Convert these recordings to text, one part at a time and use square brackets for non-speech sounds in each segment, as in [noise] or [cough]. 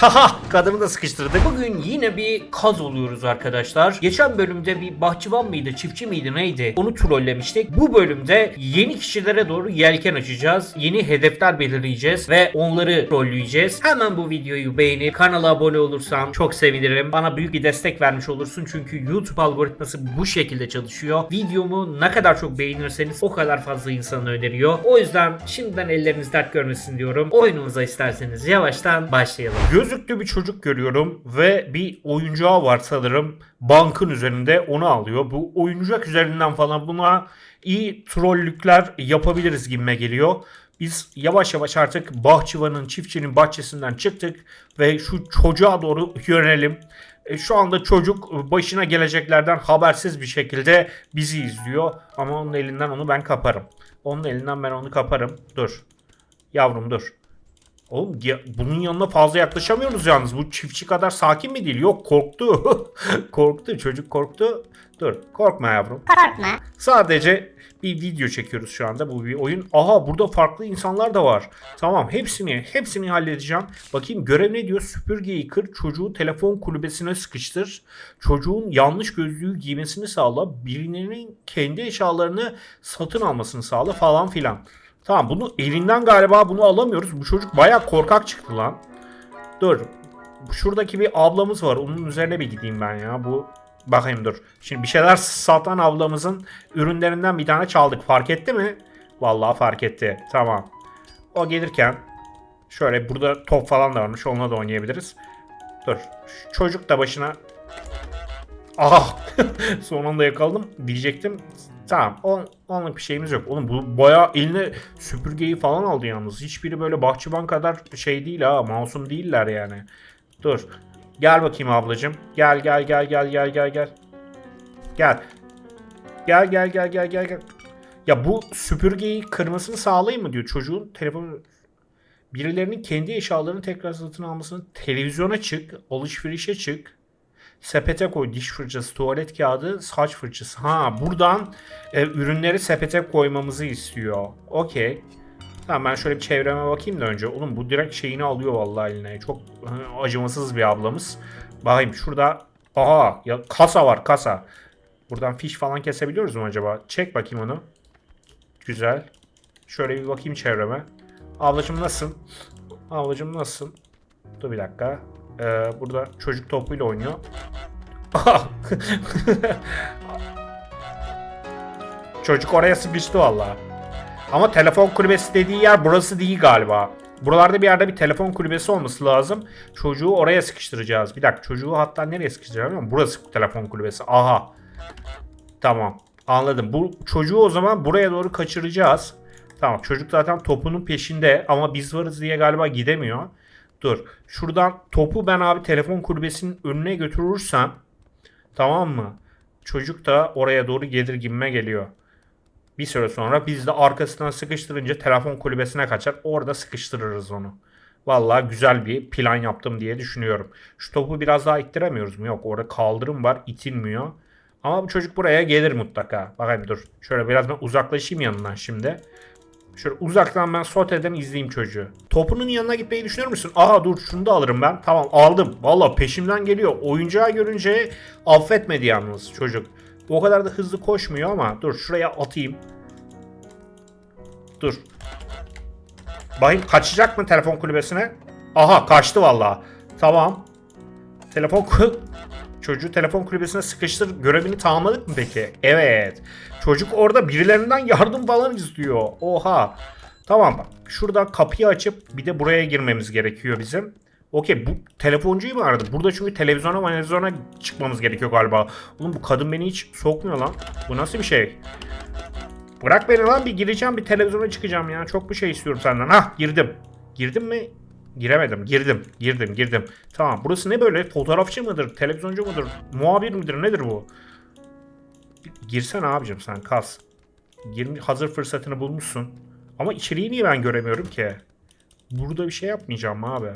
Haha kadını da sıkıştırdık. Bugün yine bir kaz oluyoruz arkadaşlar. Geçen bölümde bir bahçıvan mıydı, çiftçi miydi neydi? Onu trollemiştik. Bu bölümde yeni kişilere doğru yelken açacağız. Yeni hedefler belirleyeceğiz ve onları trolleyeceğiz. Hemen bu videoyu beğenip kanala abone olursan çok sevinirim. Bana büyük bir destek vermiş olursun çünkü YouTube algoritması bu şekilde çalışıyor. Videomu ne kadar çok beğenirseniz o kadar fazla insana öneriyor. O yüzden şimdiden elleriniz dert görmesin diyorum. Oyunumuza isterseniz yavaştan başlayalım. Gözlüklü bir çocuk görüyorum ve bir oyuncağı var sanırım. Bankın üzerinde onu alıyor. Bu oyuncak üzerinden falan buna iyi trollükler yapabiliriz gibime geliyor. Biz yavaş yavaş artık bahçıvanın, çiftçinin bahçesinden çıktık ve şu çocuğa doğru yönelelim. E, Şu anda çocuk başına geleceklerden habersiz bir şekilde bizi izliyor. Ama onun elinden onu ben kaparım. Onun elinden ben onu kaparım. Dur. Yavrum dur. Oğlum ya- bunun yanına fazla yaklaşamıyoruz yalnız. Bu çiftçi kadar sakin mi değil? Yok korktu. [laughs] korktu. Çocuk korktu. Dur. Korkma yavrum. Korkma. Sadece bir video çekiyoruz şu anda. Bu bir oyun. Aha burada farklı insanlar da var. Tamam hepsini hepsini halledeceğim. Bakayım görev ne diyor? Süpürgeyi kır, çocuğu telefon kulübesine sıkıştır. Çocuğun yanlış gözlüğü giymesini sağla. Birinin kendi eşyalarını satın almasını sağla falan filan. Tamam bunu elinden galiba bunu alamıyoruz. Bu çocuk bayağı korkak çıktı lan. Dur. Şuradaki bir ablamız var. Onun üzerine bir gideyim ben ya. Bu bakayım dur. Şimdi bir şeyler satan ablamızın ürünlerinden bir tane çaldık. Fark etti mi? Vallahi fark etti. Tamam. O gelirken şöyle burada top falan da varmış. Onunla da oynayabiliriz. Dur. Şu Çocuk da başına Ah! [laughs] Son anda yakaladım diyecektim. Tamam. On, onluk bir şeyimiz yok. Oğlum bu bayağı eline süpürgeyi falan aldı yalnız. Hiçbiri böyle bahçıvan kadar şey değil ha. Masum değiller yani. Dur. Gel bakayım ablacım. Gel gel gel gel gel gel gel. Gel. Gel gel gel gel gel gel. Ya bu süpürgeyi kırmasını sağlayayım mı diyor çocuğun telefonu. Birilerinin kendi eşyalarını tekrar satın almasını televizyona çık, alışverişe çık. Sepete koy diş fırçası, tuvalet kağıdı, saç fırçası. Ha buradan e, ürünleri sepete koymamızı istiyor. Okey. Tamam ben şöyle bir çevreme bakayım da önce. Oğlum bu direkt şeyini alıyor vallahi eline. Çok acımasız bir ablamız. Bakayım şurada. Aha ya kasa var kasa. Buradan fiş falan kesebiliyoruz mu acaba? Çek bakayım onu. Güzel. Şöyle bir bakayım çevreme. Ablacım nasılsın? Ablacım nasılsın? Dur bir dakika. Ee, burada çocuk topuyla oynuyor. [laughs] çocuk oraya sıkıştı valla. Ama telefon kulübesi dediği yer burası değil galiba. Buralarda bir yerde bir telefon kulübesi olması lazım. Çocuğu oraya sıkıştıracağız. Bir dakika çocuğu hatta nereye sıkıştıracağım. Burası telefon kulübesi. Aha. Tamam. Anladım. Bu çocuğu o zaman buraya doğru kaçıracağız. Tamam. Çocuk zaten topunun peşinde ama biz varız diye galiba gidemiyor. Dur. Şuradan topu ben abi telefon kulübesinin önüne götürürsem tamam mı? Çocuk da oraya doğru gelir gibime geliyor. Bir süre sonra biz de arkasından sıkıştırınca telefon kulübesine kaçar. Orada sıkıştırırız onu. Vallahi güzel bir plan yaptım diye düşünüyorum. Şu topu biraz daha ittiremiyoruz mu? Yok orada kaldırım var itilmiyor. Ama bu çocuk buraya gelir mutlaka. Bakayım dur. Şöyle biraz ben uzaklaşayım yanından şimdi. Şöyle uzaktan ben soteden izleyeyim çocuğu. Topunun yanına gitmeyi düşünüyor musun? Aha dur şunu da alırım ben. Tamam aldım. Valla peşimden geliyor. Oyuncağı görünce affetmedi yalnız çocuk. O kadar da hızlı koşmuyor ama dur şuraya atayım. Dur. Bakayım kaçacak mı telefon kulübesine? Aha kaçtı valla. Tamam. Telefon Çocuğu telefon kulübesine sıkıştır görevini tamamladık mı peki? Evet. Çocuk orada birilerinden yardım falan istiyor. Oha. Tamam bak. Şuradan kapıyı açıp bir de buraya girmemiz gerekiyor bizim. Okey bu telefoncuyu mu aradı? Burada çünkü televizyona televizyona çıkmamız gerekiyor galiba. Oğlum bu kadın beni hiç sokmuyor lan. Bu nasıl bir şey? Bırak beni lan bir gireceğim bir televizyona çıkacağım ya. Çok bir şey istiyorum senden. Hah girdim. Girdim mi? Giremedim. Girdim. Girdim. Girdim. Tamam. Burası ne böyle? Fotoğrafçı mıdır? Televizyoncu mudur? Muhabir midir? Nedir bu? Girsene abicim sen kas. Gir, hazır fırsatını bulmuşsun. Ama içeriği niye ben göremiyorum ki? Burada bir şey yapmayacağım abi?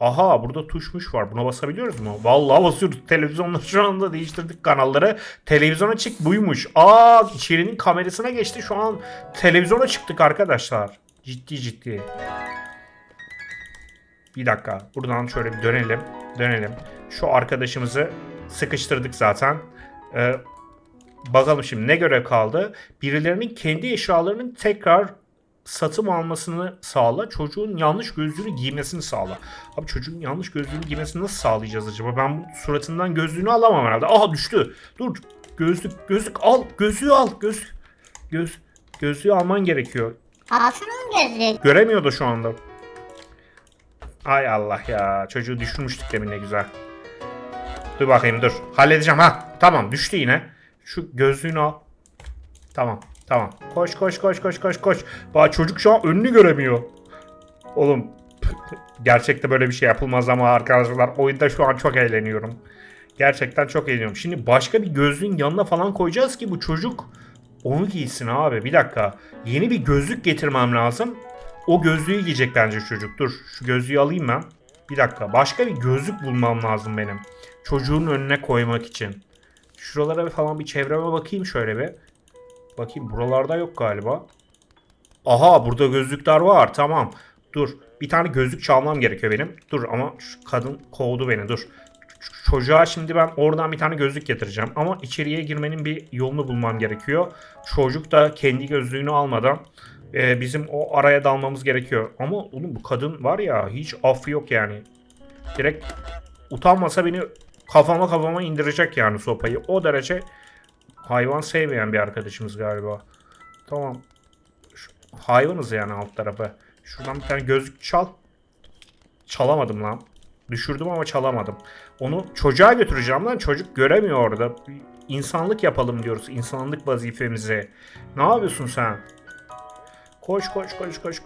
Aha burada tuşmuş var. Buna basabiliyoruz mu? Vallahi basıyoruz. Televizyonları şu anda değiştirdik kanalları. Televizyona çık buymuş. Aa içerinin kamerasına geçti. Şu an televizyona çıktık arkadaşlar. Ciddi ciddi. Bir dakika. Buradan şöyle bir dönelim. Dönelim. Şu arkadaşımızı sıkıştırdık zaten. Ee, bakalım şimdi ne görev kaldı? Birilerinin kendi eşyalarının tekrar satım almasını sağla. Çocuğun yanlış gözlüğünü giymesini sağla. Abi çocuğun yanlış gözlüğünü giymesini nasıl sağlayacağız acaba? Ben bu suratından gözlüğünü alamam herhalde. Aha düştü. Dur. Gözlük gözlük al. Gözlüğü al. Göz göz gözlüğü alman gerekiyor. Alsana onun gözlüğü. Göremiyor da şu anda. Ay Allah ya. Çocuğu düşürmüştük demin ne güzel. Dur bakayım dur. Halledeceğim ha. Tamam düştü yine. Şu gözlüğünü al. Tamam. Tamam. Koş koş koş koş koş koş. Bak çocuk şu an önünü göremiyor. Oğlum [laughs] gerçekte böyle bir şey yapılmaz ama arkadaşlar oyunda şu an çok eğleniyorum. Gerçekten çok eğleniyorum. Şimdi başka bir gözlüğün yanına falan koyacağız ki bu çocuk onu giysin abi. Bir dakika. Yeni bir gözlük getirmem lazım. O gözlüğü giyecek bence çocuk. Dur şu gözlüğü alayım ben. Bir dakika. Başka bir gözlük bulmam lazım benim. Çocuğun önüne koymak için. Şuralara falan bir çevreme bakayım şöyle bir. Bakayım buralarda yok galiba. Aha burada gözlükler var. Tamam. Dur. Bir tane gözlük çalmam gerekiyor benim. Dur ama şu kadın kovdu beni. Dur. Çocuğa şimdi ben oradan bir tane gözlük getireceğim. Ama içeriye girmenin bir yolunu bulmam gerekiyor. Çocuk da kendi gözlüğünü almadan e, bizim o araya dalmamız gerekiyor. Ama oğlum bu kadın var ya hiç affı yok yani. Direkt utanmasa beni kafama kafama indirecek yani sopayı. O derece hayvan sevmeyen bir arkadaşımız galiba. Tamam. Şu- hayvanız yani alt tarafı. Şuradan bir tane gözlük çal. Çalamadım lan. Düşürdüm ama çalamadım. Onu çocuğa götüreceğim lan. Çocuk göremiyor orada. İnsanlık yapalım diyoruz. İnsanlık vazifemizi. Ne yapıyorsun sen? Koş koş koş koş.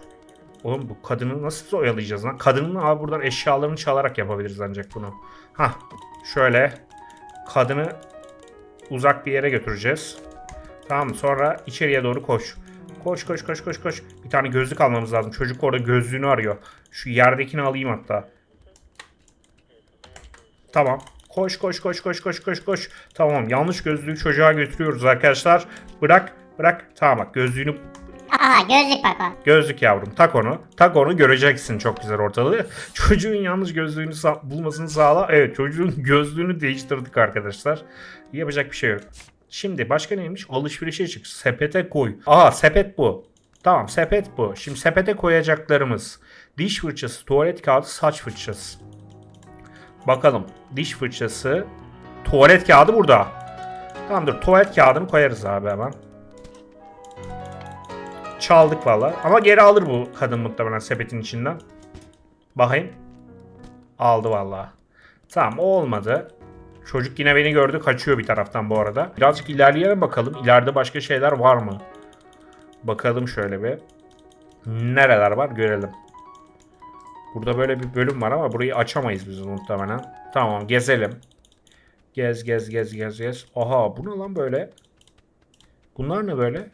Oğlum bu kadını nasıl oyalayacağız lan? Kadının abi buradan eşyalarını çalarak yapabiliriz ancak bunu. Hah şöyle kadını uzak bir yere götüreceğiz. Tamam? Sonra içeriye doğru koş. Koş koş koş koş koş. Bir tane gözlük almamız lazım. Çocuk orada gözlüğünü arıyor. Şu yerdekini alayım hatta. Tamam. Koş koş koş koş koş koş koş. Tamam yanlış gözlüğü çocuğa götürüyoruz arkadaşlar. Bırak bırak. Tamam bak gözlüğünü Aha gözlük bak o. Gözlük yavrum tak onu. Tak onu göreceksin çok güzel ortalığı. [laughs] Çocuğun yanlış gözlüğünü sa- bulmasını sağla. Evet çocuğun [laughs] gözlüğünü değiştirdik arkadaşlar. Yapacak bir şey yok. Şimdi başka neymiş? Alışverişe çık. Sepete koy. Aha sepet bu. Tamam sepet bu. Şimdi sepete koyacaklarımız. Diş fırçası, tuvalet kağıdı, saç fırçası. Bakalım. Diş fırçası. Tuvalet kağıdı burada. Tamamdır. Tuvalet kağıdını koyarız abi hemen. Çaldık valla. Ama geri alır bu kadın muhtemelen sepetin içinden. Bakayım. Aldı valla. Tamam o olmadı. Çocuk yine beni gördü kaçıyor bir taraftan bu arada. Birazcık ilerleyelim bakalım. İleride başka şeyler var mı? Bakalım şöyle bir. Nereler var görelim. Burada böyle bir bölüm var ama burayı açamayız biz muhtemelen. Tamam gezelim. Gez gez gez gez gez. Aha bu ne lan böyle? Bunlar ne böyle?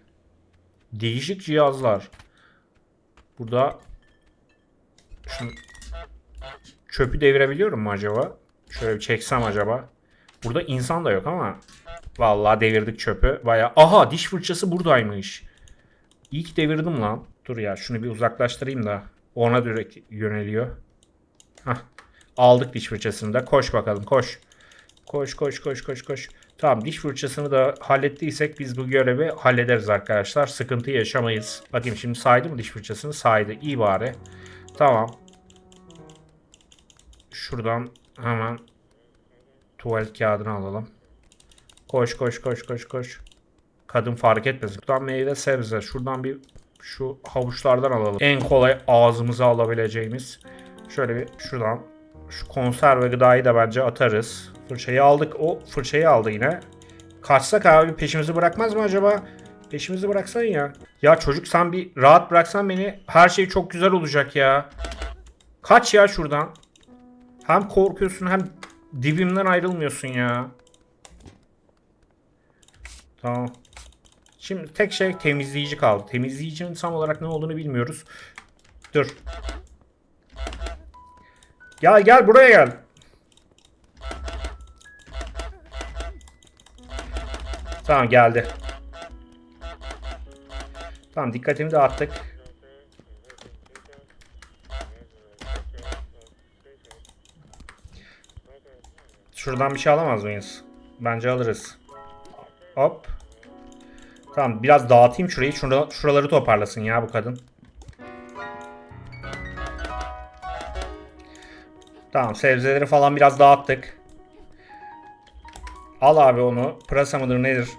Değişik cihazlar. Burada şunu çöpü devirebiliyorum mu acaba? Şöyle bir çeksem acaba. Burada insan da yok ama vallahi devirdik çöpü. Baya aha diş fırçası buradaymış. Ki devirdim lan. Dur ya şunu bir uzaklaştırayım da ona direkt yöneliyor. Hah. Aldık diş fırçasını da. Koş bakalım koş. Koş koş koş koş koş. Tamam diş fırçasını da hallettiysek biz bu görevi hallederiz arkadaşlar. Sıkıntı yaşamayız. Bakayım şimdi saydı mı diş fırçasını? Saydı. İyi bari. Tamam. Şuradan hemen tuvalet kağıdını alalım. Koş koş koş koş koş. Kadın fark etmesin. Buradan meyve sebze. Şuradan bir şu havuçlardan alalım. En kolay ağzımıza alabileceğimiz. Şöyle bir şuradan şu konserve gıdayı da bence atarız. Fırçayı aldık. O fırçayı aldı yine. Kaçsak abi peşimizi bırakmaz mı acaba? Peşimizi bıraksan ya. Ya çocuk sen bir rahat bıraksan beni. Her şey çok güzel olacak ya. Kaç ya şuradan. Hem korkuyorsun hem dibimden ayrılmıyorsun ya. Tamam. Şimdi tek şey temizleyici kaldı. Temizleyicinin tam olarak ne olduğunu bilmiyoruz. Dur. Gel gel buraya gel. Tamam geldi. Tamam dikkatimi dağıttık. Şuradan bir şey alamaz mıyız? Bence alırız. Hop. Tamam biraz dağıtayım şurayı. Şura, şuraları toparlasın ya bu kadın. Tamam sebzeleri falan biraz dağıttık. Al abi onu. Pırasa mıdır nedir?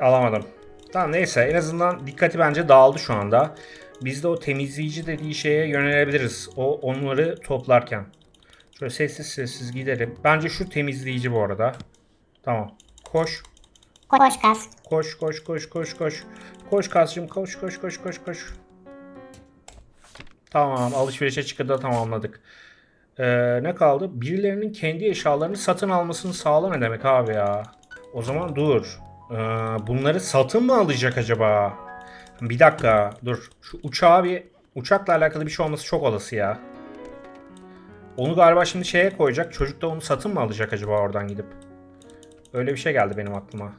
Alamadım. Tamam neyse en azından dikkati bence dağıldı şu anda. Biz de o temizleyici dediği şeye yönelebiliriz. O onları toplarken. Şöyle sessiz sessiz gidelim. Bence şu temizleyici bu arada. Tamam. Koş. Koş kas. Koş koş koş koş koş. Koş Kasım koş koş koş koş koş. Tamam alışverişe çıkıda tamamladık. Ee, ne kaldı? Birilerinin kendi eşyalarını satın almasını sağla ne demek abi ya? O zaman dur. Ee, bunları satın mı alacak acaba? Bir dakika dur. Şu uçağı bir uçakla alakalı bir şey olması çok olası ya. Onu galiba şimdi şeye koyacak. Çocuk da onu satın mı alacak acaba oradan gidip? Öyle bir şey geldi benim aklıma.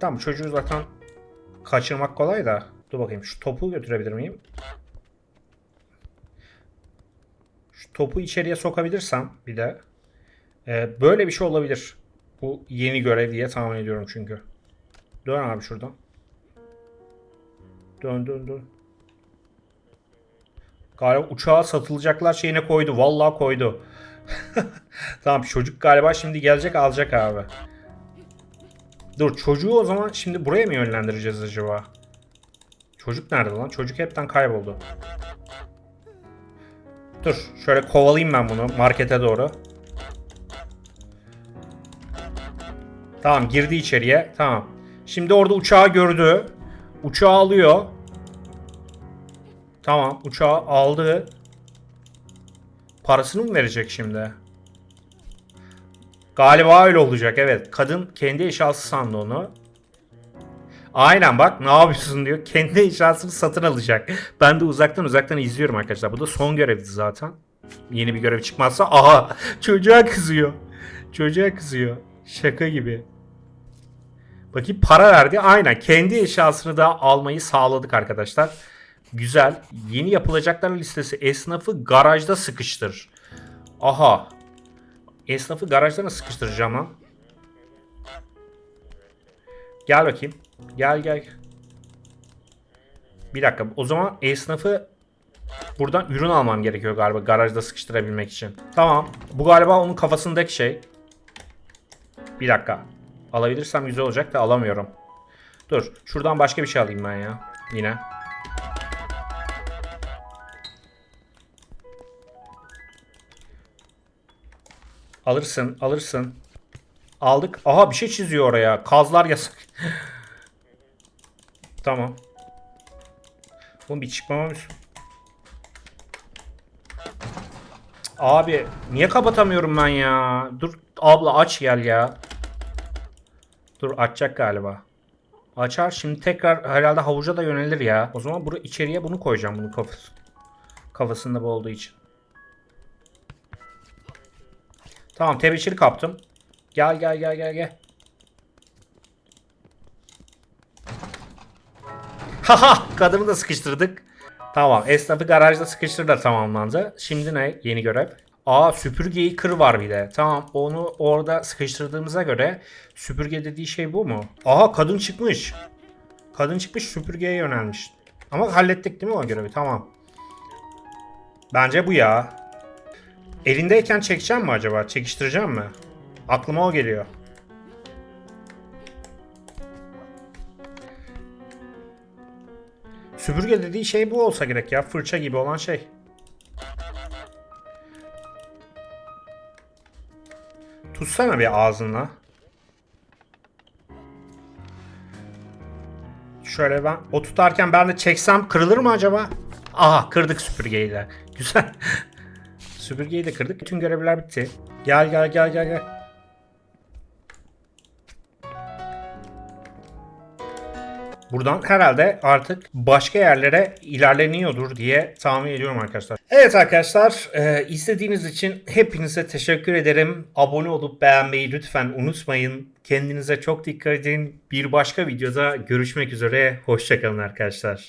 Tamam çocuğu zaten kaçırmak kolay da. Dur bakayım şu topu götürebilir miyim? Şu topu içeriye sokabilirsem bir de. Ee, böyle bir şey olabilir. Bu yeni görev diye tahmin ediyorum çünkü. Dön abi şuradan. Dön dön dön. Galiba uçağa satılacaklar şeyine koydu. Vallahi koydu. [laughs] tamam çocuk galiba şimdi gelecek alacak abi. Dur çocuğu o zaman şimdi buraya mı yönlendireceğiz acaba? Çocuk nerede lan? Çocuk hepten kayboldu. Dur şöyle kovalayayım ben bunu markete doğru. Tamam girdi içeriye. Tamam. Şimdi orada uçağı gördü. Uçağı alıyor. Tamam uçağı aldı. Parasını mı verecek şimdi? Galiba öyle olacak evet. Kadın kendi eşyası sandı onu. Aynen bak ne yapıyorsun diyor. Kendi eşyasını satın alacak. Ben de uzaktan uzaktan izliyorum arkadaşlar. Bu da son görevdi zaten. Yeni bir görev çıkmazsa aha çocuğa kızıyor. Çocuğa kızıyor. Şaka gibi. Bakayım para verdi. Aynen kendi eşyasını da almayı sağladık arkadaşlar. Güzel. Yeni yapılacaklar listesi esnafı garajda sıkıştır. Aha. Esnafı garajda nasıl sıkıştıracağım lan? Gel bakayım. Gel gel. Bir dakika. O zaman esnafı buradan ürün almam gerekiyor galiba garajda sıkıştırabilmek için. Tamam. Bu galiba onun kafasındaki şey. Bir dakika. Alabilirsem güzel olacak da alamıyorum. Dur. Şuradan başka bir şey alayım ben ya. Yine. Alırsın, alırsın. Aldık. Aha bir şey çiziyor oraya. Kazlar yasak. [laughs] tamam. Oğlum bir çıkmama mı- Abi niye kapatamıyorum ben ya? Dur abla aç gel ya. Dur açacak galiba. Açar şimdi tekrar herhalde havuca da yönelir ya. O zaman buraya içeriye bunu koyacağım bunun kafası. Kafasında bu olduğu için. Tamam tebeşiri kaptım. Gel gel gel gel gel. Haha kadını da sıkıştırdık. Tamam esnafı garajda sıkıştırdılar tamamlandı. Şimdi ne yeni görev? Aa süpürgeyi kır var bir de. Tamam onu orada sıkıştırdığımıza göre süpürge dediği şey bu mu? Aha kadın çıkmış. Kadın çıkmış süpürgeye yönelmiş. Ama hallettik değil mi o görevi? Tamam. Bence bu ya. Elindeyken çekeceğim mi acaba? Çekiştireceğim mi? Aklıma o geliyor. Süpürge dediği şey bu olsa gerek ya. Fırça gibi olan şey. Tutsana bir ağzınla. Şöyle ben o tutarken ben de çeksem kırılır mı acaba? Aha kırdık süpürgeyle. Güzel. [laughs] Süpürgeyi de kırdık. Bütün görevler bitti. Gel gel gel gel gel. Buradan herhalde artık başka yerlere ilerleniyordur diye tahmin ediyorum arkadaşlar. Evet arkadaşlar e, izlediğiniz için hepinize teşekkür ederim. Abone olup beğenmeyi lütfen unutmayın. Kendinize çok dikkat edin. Bir başka videoda görüşmek üzere. Hoşçakalın arkadaşlar.